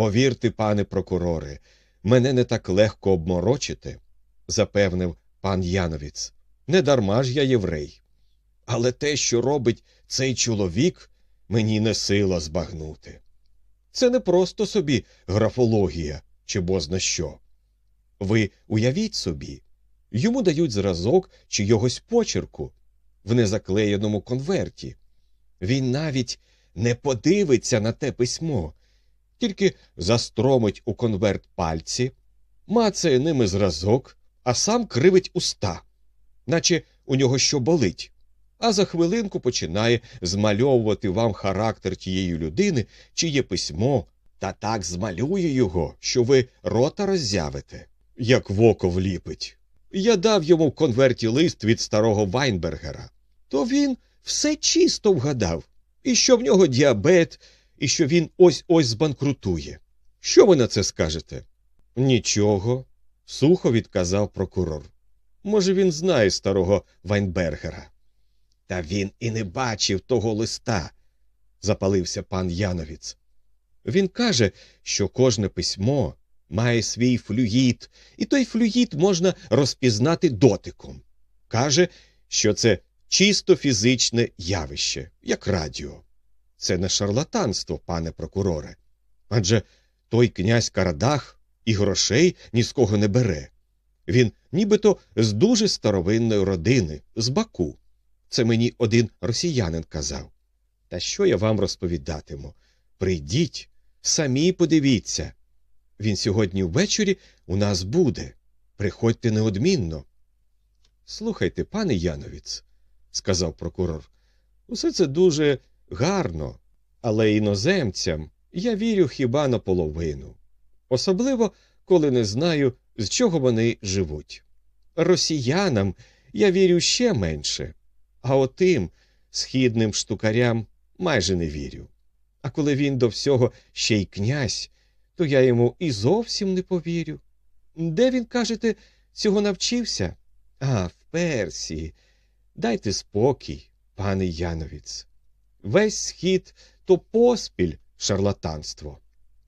Повірте, пане прокуроре, мене не так легко обморочити, запевнив пан Яновіц. Не дарма ж я єврей. Але те, що робить цей чоловік, мені не сила збагнути. Це не просто собі графологія чи бозна що. Ви уявіть собі, йому дають зразок чийогось почерку в незаклеєному конверті. Він навіть не подивиться на те письмо, тільки застромить у конверт пальці, мацає ними зразок, а сам кривить уста, наче у нього що болить, а за хвилинку починає змальовувати вам характер тієї людини, чиє письмо, та так змалює його, що ви рота роззявите, як в око вліпить. Я дав йому в конверті лист від старого Вайнбергера. То він все чисто вгадав, і що в нього діабет, і що він ось ось збанкрутує. Що ви на це скажете? Нічого, сухо відказав прокурор. Може, він знає старого Вайнбергера. Та він і не бачив того листа, запалився пан Яновіц. Він каже, що кожне письмо має свій флюїд, і той флюїд можна розпізнати дотиком. Каже, що це чисто фізичне явище, як радіо. Це не шарлатанство, пане прокуроре. Адже той князь Карадах і грошей ні з кого не бере. Він нібито з дуже старовинної родини, з Баку. Це мені один росіянин казав. Та що я вам розповідатиму? Прийдіть, самі подивіться. Він сьогодні ввечері у нас буде. Приходьте неодмінно. Слухайте, пане Яновіц, сказав прокурор, усе це дуже гарно, але іноземцям я вірю хіба наполовину. Особливо, коли не знаю, з чого вони живуть. Росіянам я вірю ще менше, а отим східним штукарям майже не вірю. А коли він до всього ще й князь, то я йому і зовсім не повірю. Де він, кажете, цього навчився? А, в Персії. Дайте спокій, пане Яновіц. Весь схід то поспіль шарлатанство.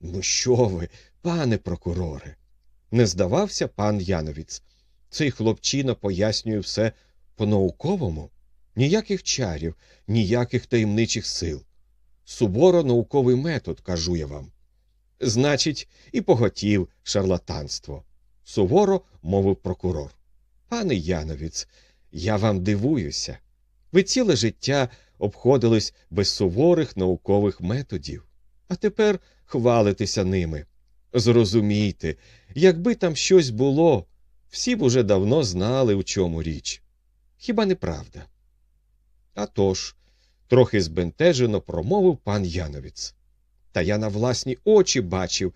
Ну, що ви, пане прокуроре? Не здавався пан Яновіц. Цей хлопчина пояснює все по-науковому. Ніяких чарів, ніяких таємничих сил. Суворо науковий метод, кажу я вам. Значить, і поготів шарлатанство. Суворо мовив прокурор. Пане Яновіц, я вам дивуюся. Ви ціле життя обходились без суворих наукових методів, а тепер хвалитеся ними. Зрозумійте, якби там щось було, всі б уже давно знали, у чому річ. Хіба не правда? А тож, трохи збентежено промовив пан Яновіц. Та я на власні очі бачив,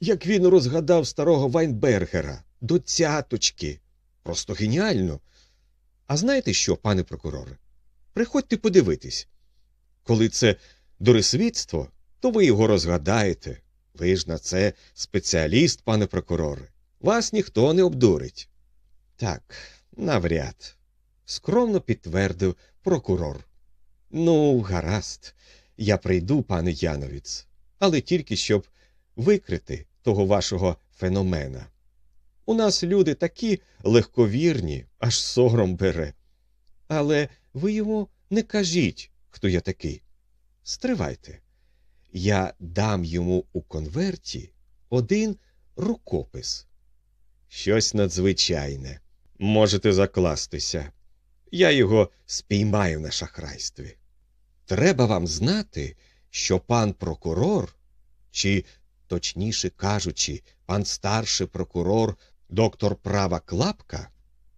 як він розгадав старого Вайнбергера до цяточки. Просто геніально. А знаєте що, пане прокуроре? Приходьте подивитись. Коли це дорисвітство, то ви його розгадаєте. Ви ж на це спеціаліст, пане прокуроре. Вас ніхто не обдурить. Так, навряд, скромно підтвердив прокурор. Ну, гаразд, я прийду, пане Яновіц, але тільки щоб викрити того вашого феномена. У нас люди такі легковірні, аж сором бере. Але ви йому не кажіть, хто я такий. Стривайте. Я дам йому у конверті один рукопис. Щось надзвичайне. Можете закластися. Я його спіймаю на шахрайстві. Треба вам знати, що пан прокурор, чи, точніше кажучи, пан старший прокурор, доктор права Клапка,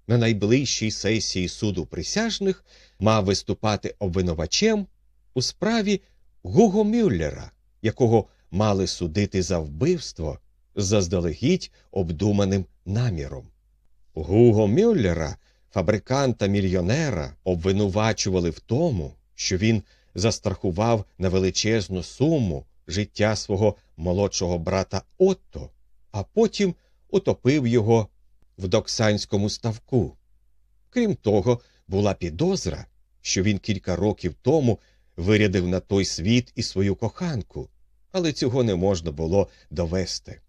на найближчій сесії суду присяжних мав виступати обвинувачем у справі Гуго Мюллера, якого мали судити за вбивство заздалегідь обдуманим наміром. Гуго Мюллера, фабриканта мільйонера, обвинувачували в тому, що він застрахував на величезну суму життя свого молодшого брата Отто, а потім утопив його в доксанському ставку. Крім того, була підозра, що він кілька років тому вирядив на той світ і свою коханку, але цього не можна було довести.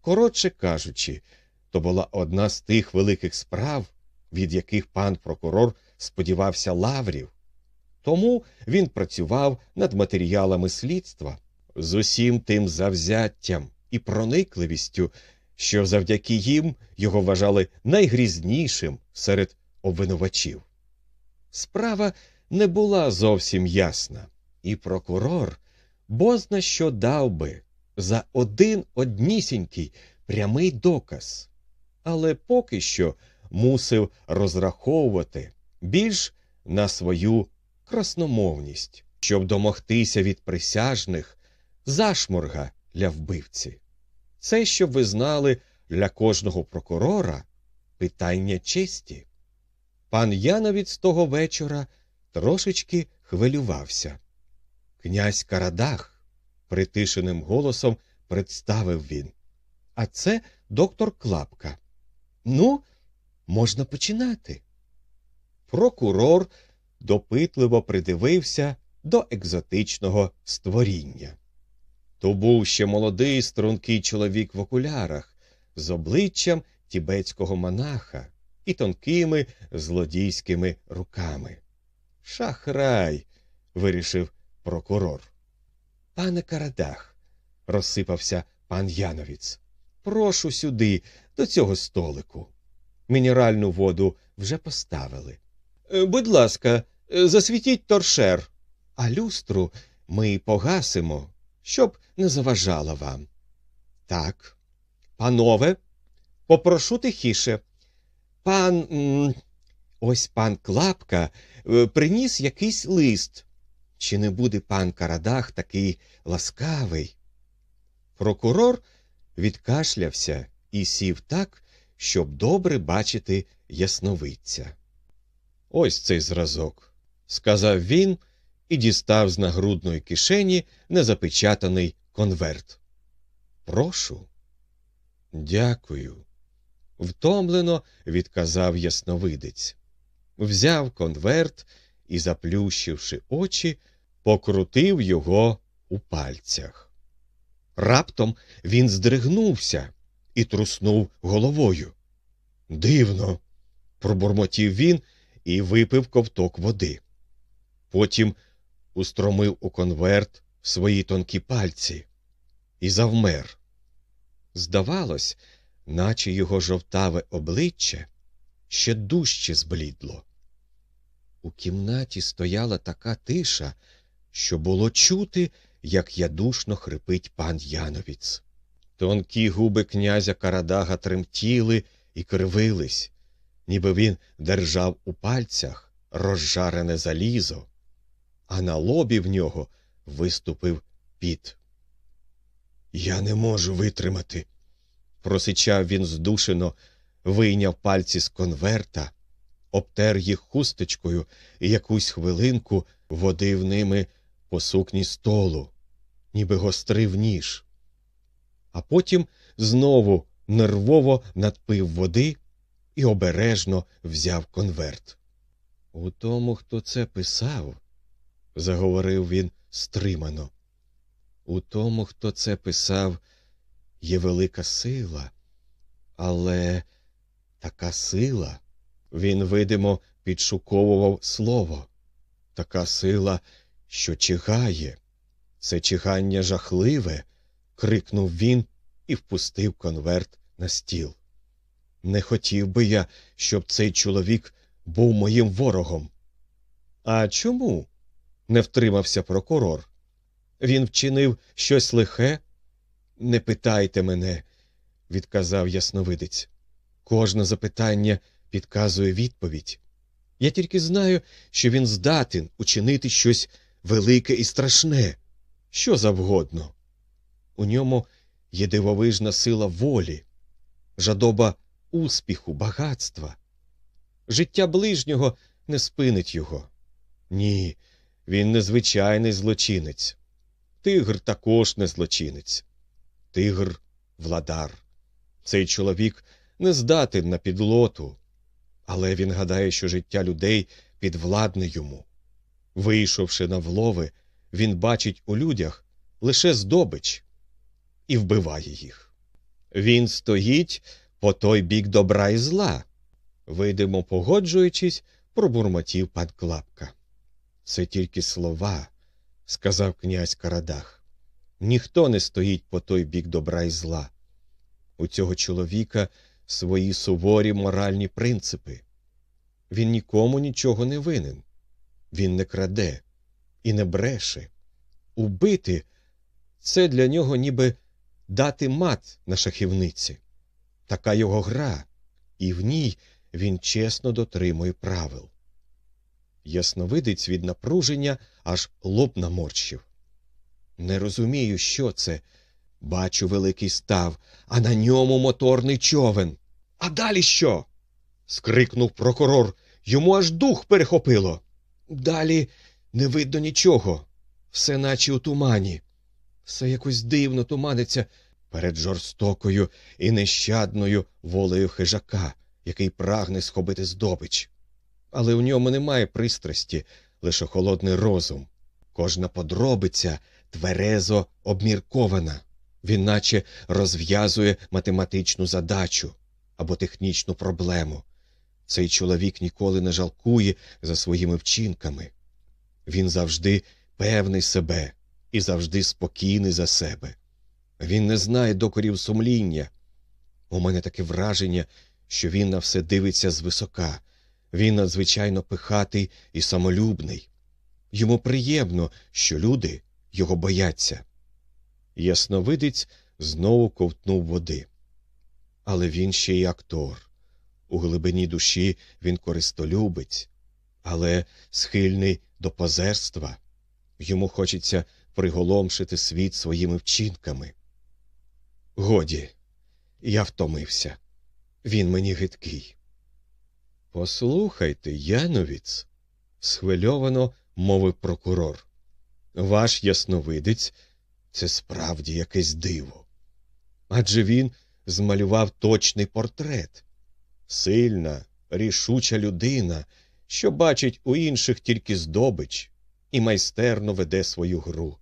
Коротше кажучи, то була одна з тих великих справ, від яких пан прокурор сподівався лаврів. Тому він працював над матеріалами слідства з усім тим завзяттям і проникливістю, що завдяки їм його вважали найгрізнішим серед обвинувачів. Справа не була зовсім ясна, і прокурор бозна що дав би за один однісінький прямий доказ, але поки що мусив розраховувати більш на свою красномовність, щоб домогтися від присяжних зашморга для вбивці. Це, щоб ви знали, для кожного прокурора питання честі. Пан Яновіць того вечора трошечки хвилювався. Князь Карадах, притишеним голосом представив він. А це доктор Клапка. Ну, можна починати. Прокурор допитливо придивився до екзотичного створіння. То був ще молодий стрункий чоловік в окулярах з обличчям тібетського монаха і тонкими злодійськими руками. Шахрай, вирішив прокурор. Пане Карадах, розсипався пан Яновіц. Прошу сюди, до цього столику. Мінеральну воду вже поставили. «Е, Будь ласка, е, засвітіть торшер, а люстру ми погасимо, щоб не заважала вам. Так, панове, попрошу тихіше. Пан. Ось пан Клапка е, приніс якийсь лист. Чи не буде пан Карадах такий ласкавий? Прокурор відкашлявся і сів так, щоб добре бачити ясновидця. Ось цей зразок, сказав він і дістав з нагрудної кишені незапечатаний конверт. Прошу. Дякую. Втомлено відказав ясновидець. Взяв конверт і, заплющивши очі, покрутив його у пальцях. Раптом він здригнувся і труснув головою. Дивно, пробурмотів він і випив ковток води. Потім устромив у конверт свої тонкі пальці і завмер. Здавалось, наче його жовтаве обличчя ще дужче зблідло. У кімнаті стояла така тиша, що було чути, як ядушно хрипить пан Яновіц. Тонкі губи князя Карадага тремтіли і кривились, ніби він держав у пальцях розжарене залізо, а на лобі в нього виступив піт. Я не можу витримати, просичав він здушено, вийняв пальці з конверта, обтер їх хусточкою і якусь хвилинку водив ними по сукні столу, ніби гострив ніж. А потім знову нервово надпив води і обережно взяв конверт. У тому, хто це писав, заговорив він стримано. У тому, хто це писав, є велика сила, але така сила, він, видимо, підшуковував слово, така сила, що чигає. Це чигання жахливе, крикнув він і впустив конверт на стіл. Не хотів би я, щоб цей чоловік був моїм ворогом. А чому? не втримався прокурор. Він вчинив щось лихе? Не питайте мене, відказав ясновидець. Кожне запитання підказує відповідь. Я тільки знаю, що він здатен учинити щось велике і страшне, що завгодно. У ньому є дивовижна сила волі, жадоба успіху, багатства. Життя ближнього не спинить його. Ні, він незвичайний злочинець. Тигр також не злочинець. Тигр владар. Цей чоловік не здатен на підлоту, але він гадає, що життя людей підвладне йому. Вийшовши на влови, він бачить у людях лише здобич і вбиває їх. Він стоїть по той бік добра і зла, видимо, погоджуючись, пробурмотів пан Клапка. Це тільки слова, сказав князь Карадах. Ніхто не стоїть по той бік добра і зла. У цього чоловіка свої суворі моральні принципи. Він нікому нічого не винен. Він не краде і не бреше. Убити це для нього ніби дати мат на шахівниці. Така його гра, і в ній він чесно дотримує правил. Ясновидець від напруження аж лоб наморщив. Не розумію, що це. Бачу великий став, а на ньому моторний човен. А далі що? скрикнув прокурор. Йому аж дух перехопило. Далі не видно нічого, все наче у тумані. Все якось дивно туманиться перед жорстокою і нещадною волею хижака, який прагне схопити здобич. Але в ньому немає пристрасті, лише холодний розум. Кожна подробиця тверезо обміркована. Він наче розв'язує математичну задачу або технічну проблему. Цей чоловік ніколи не жалкує за своїми вчинками. Він завжди певний себе і завжди спокійний за себе. Він не знає докорів сумління. У мене таке враження, що він на все дивиться звисока. Він надзвичайно пихатий і самолюбний. Йому приємно, що люди його бояться. Ясновидець знову ковтнув води. Але він ще й актор. У глибині душі він користолюбець, але схильний до позерства. Йому хочеться приголомшити світ своїми вчинками. Годі, я втомився. Він мені гидкий. Послухайте, Яновіц, схвильовано мовив прокурор. Ваш ясновидець це справді якесь диво. Адже він змалював точний портрет. Сильна, рішуча людина, що бачить у інших тільки здобич і майстерно веде свою гру.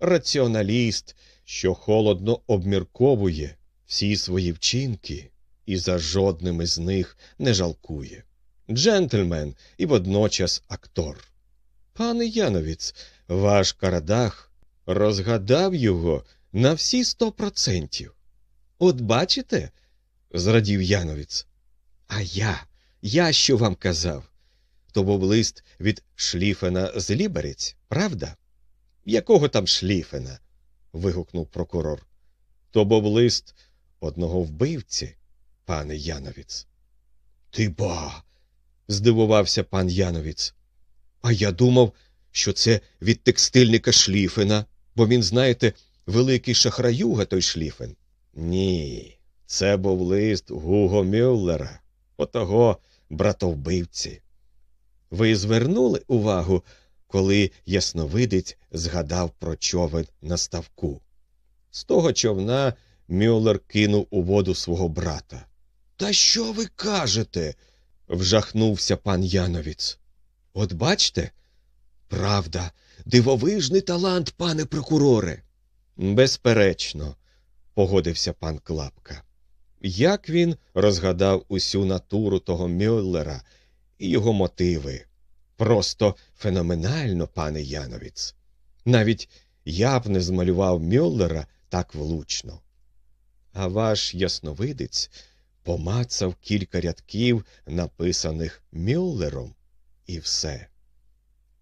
Раціоналіст, що холодно обмірковує всі свої вчинки і за жодним із них не жалкує. Джентльмен і водночас актор. Пане Яновіц, ваш Карадах розгадав його на всі сто процентів. От бачите? зрадів Яновіц. А я, я що вам казав? То був лист від Шліфена з Ліберець, правда? Якого там Шліфена? вигукнув прокурор. То був лист одного вбивці, пане Яновіц. Ти ба. здивувався пан Яновіц. А я думав, що це від текстильника Шліфена, бо він, знаєте, великий шахраюга той Шліфен. Ні, це був лист Гуго Мюллера, отого братовбивці. Ви звернули увагу, коли ясновидець згадав про човен на ставку. З того човна Мюллер кинув у воду свого брата. Та що ви кажете? вжахнувся пан Яновіц. От бачте? Правда, дивовижний талант, пане прокуроре. Безперечно, погодився пан Клапка. Як він розгадав усю натуру того Мюллера і його мотиви? Просто феноменально, пане Яновіц. Навіть я б не змалював Мюллера так влучно. А ваш ясновидець помацав кілька рядків, написаних Мюллером, і все.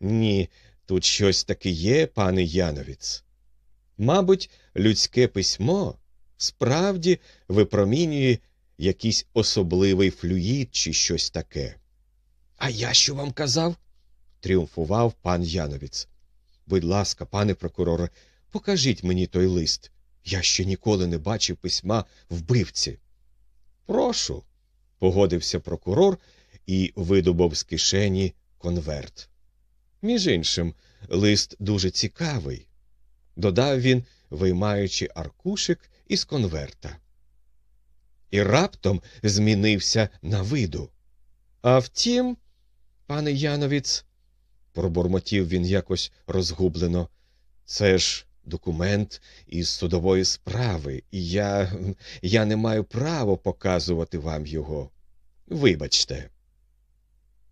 Ні, тут щось таке є, пане Яновіц. Мабуть, людське письмо справді випромінює якийсь особливий флюїд чи щось таке. А я що вам казав? тріумфував пан Яновіц. Будь ласка, пане прокуроре, покажіть мені той лист. Я ще ніколи не бачив письма вбивці. Прошу, погодився прокурор і видобув з кишені конверт. Між іншим, лист дуже цікавий, додав він, виймаючи аркушик із конверта. І раптом змінився на виду. А втім, пане Яновіц, пробурмотів він якось розгублено, це ж документ із судової справи, і я, я не маю права показувати вам його. Вибачте.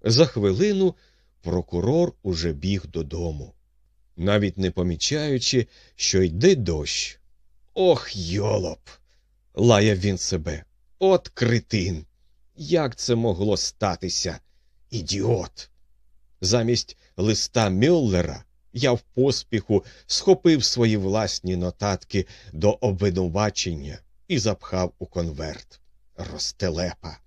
За хвилину прокурор уже біг додому, навіть не помічаючи, що йде дощ. Ох, йолоп! лаяв він себе. От критин! Як це могло статися? Ідіот! Замість листа Мюллера я в поспіху схопив свої власні нотатки до обвинувачення і запхав у конверт. Ростелепа.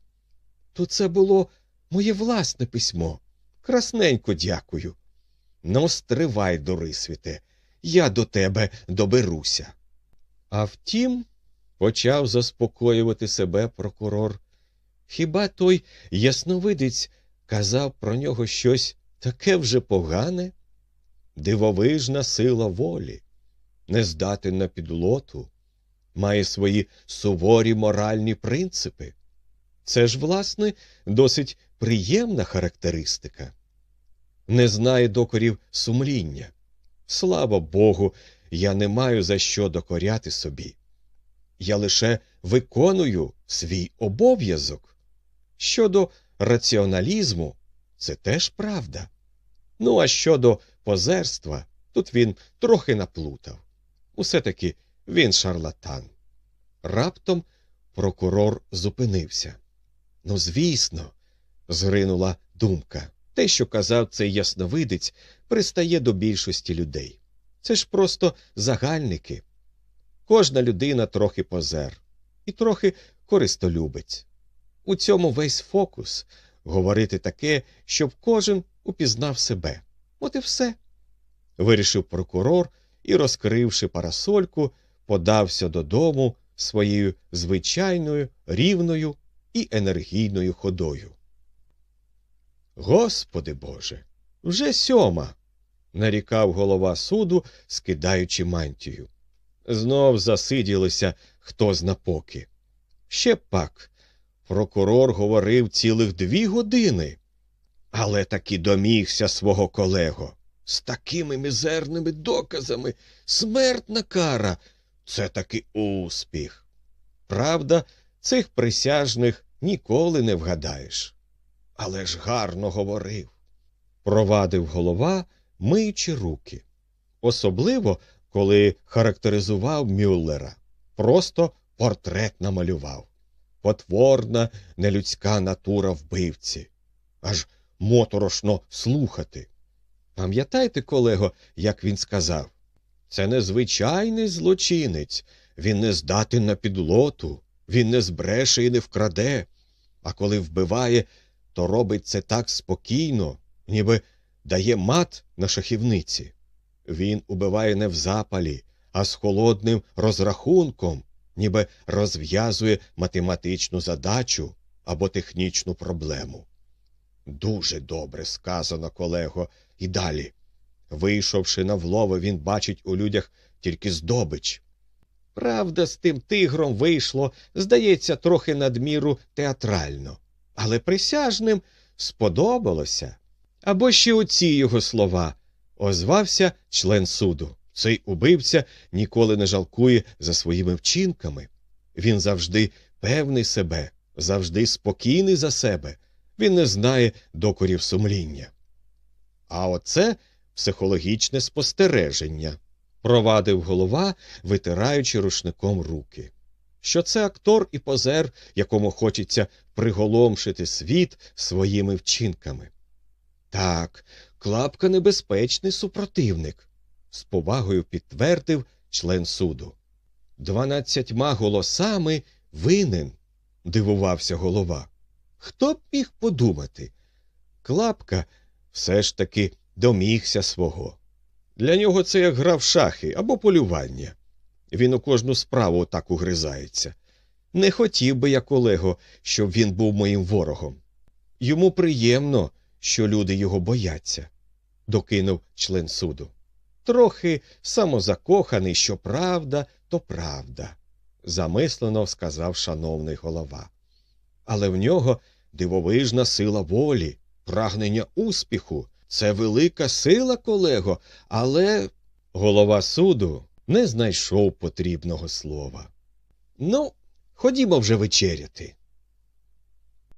То це було моє власне письмо. Красненько дякую. Ну, стривай, Дорисвіте, я до тебе доберуся. А втім, почав заспокоювати себе прокурор. Хіба той ясновидець казав про нього щось таке вже погане? Дивовижна сила волі, не здатен на підлоту, має свої суворі моральні принципи. Це ж, власне, досить приємна характеристика. Не знає докорів сумління. Слава Богу, я не маю за що докоряти собі. Я лише виконую свій обов'язок. Щодо раціоналізму, це теж правда. Ну, а щодо позерства, тут він трохи наплутав. Усе таки він шарлатан. Раптом прокурор зупинився. Ну, звісно, згринула думка. Те, що казав цей ясновидець, пристає до більшості людей. Це ж просто загальники. Кожна людина трохи позер і трохи користолюбець. У цьому весь фокус говорити таке, щоб кожен упізнав себе. От і все. Вирішив прокурор і, розкривши парасольку, подався додому своєю звичайною, рівною і енергійною ходою. Господи Боже, вже сьома. нарікав голова суду, скидаючи мантію. Знов засиділися хто зна поки. Ще пак. Прокурор говорив цілих дві години, але таки домігся свого колего. З такими мізерними доказами смертна кара це таки успіх. Правда, цих присяжних ніколи не вгадаєш. Але ж гарно говорив. Провадив голова, миючи руки. Особливо, коли характеризував Мюллера. Просто портрет намалював. Потворна нелюдська натура вбивці. Аж моторошно слухати. Пам'ятаєте, колего, як він сказав? Це незвичайний злочинець, він не здатен на підлоту, він не збреше і не вкраде, а коли вбиває, то робить це так спокійно, ніби дає мат на шахівниці. Він убиває не в запалі, а з холодним розрахунком, ніби розв'язує математичну задачу або технічну проблему. Дуже добре сказано, колего, і далі. Вийшовши на влови, він бачить у людях тільки здобич. Правда, з тим тигром вийшло, здається, трохи надміру театрально, але присяжним сподобалося. Або ще оці його слова, озвався член суду. Цей убивця ніколи не жалкує за своїми вчинками. Він завжди певний себе, завжди спокійний за себе. Він не знає докорів сумління. А оце психологічне спостереження, провадив голова, витираючи рушником руки. Що це актор і позер, якому хочеться приголомшити світ своїми вчинками. Так, клапка небезпечний супротивник, з повагою підтвердив член суду. Дванадцятьма голосами винен, дивувався голова. Хто б міг подумати? Клапка все ж таки домігся свого. Для нього це як гра в шахи або полювання. Він у кожну справу так угризається. Не хотів би я, колего, щоб він був моїм ворогом. Йому приємно, що люди його бояться, докинув член суду. Трохи самозакоханий, що правда, то правда, замислено сказав шановний голова. Але в нього дивовижна сила волі, прагнення успіху. Це велика сила, колего, але голова суду не знайшов потрібного слова. Ну, ходімо вже вечеряти.